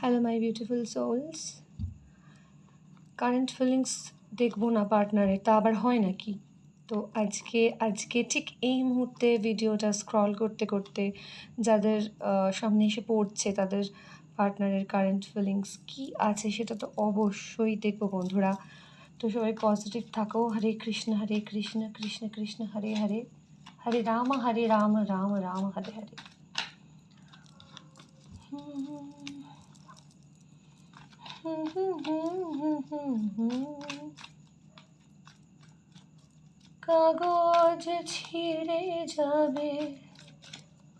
Hello my beautiful souls current feelings দেখব না পার্টনারে তা আবার হয় নাকি? তো আজকে আজকে ঠিক এই মুহূর্তে ভিডিওটা স্ক্রল করতে করতে যাদের সামনে এসে পড়ছে তাদের পার্টনারের কারেন্ট ফিলিংস কি আছে সেটা তো অবশ্যই দেখব বন্ধুরা। তো সবাই পজিটিভ থাকো। হরে কৃষ্ণ হরে কৃষ্ণ কৃষ্ণ কৃষ্ণ, হরে হরে। হরে রাম হরে রাম রাম রাম, হরে হরে। কাগজ ছিঁড়ে যাবে,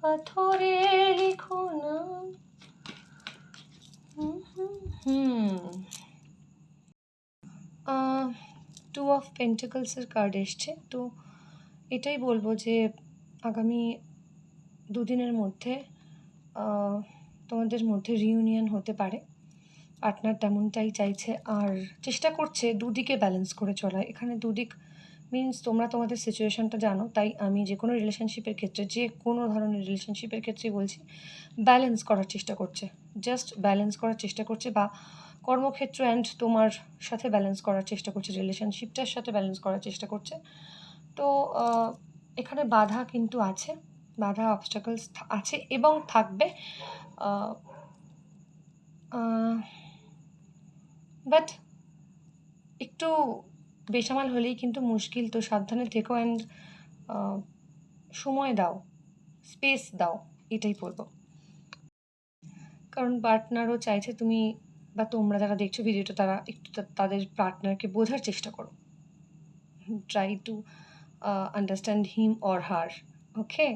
পাথরে লিখো না টু অফ পেন্টিকলসের কার্ড এসছে। তো এটাই বলব যে আগামী দুদিনের মধ্যে তোমাদের মধ্যে রিউনিয়ন হতে পারে। পার্টনার তেমনটাই চাইছে। আর চেষ্টা করছে দুদিকে ব্যালেন্স করে চলা। এখানে দুদিক মিন্স তোমরা তোমাদের সিচুয়েশনটা জানো, তাই আমি যে কোনো রিলেশনশিপের ক্ষেত্রে, যে কোনো ধরনের রিলেশনশিপের ক্ষেত্রেই বলছি ব্যালেন্স করার চেষ্টা করছে। জাস্ট ব্যালেন্স করার চেষ্টা করছে বা কর্মক্ষেত্র অ্যান্ড তোমার সাথে ব্যালেন্স করার চেষ্টা করছে রিলেশনশিপটার সাথে ব্যালেন্স করার চেষ্টা করছে। তো এখানে বাধা কিন্তু আছে, বাধা অবস্টাকলস আছে এবং থাকবে। বাট একটু বেসামাল হলেই কিন্তু মুশকিল, তো সাবধানে থেকো অ্যান্ড সময় দাও স্পেস দাও, এটাই বলব। কারণ পার্টনারও চাইছে তুমি বা তোমরা যারা দেখছ ভিডিওটা তারা একটু তাদের পার্টনারকে বোঝার চেষ্টা করো। Try to understand him or her okay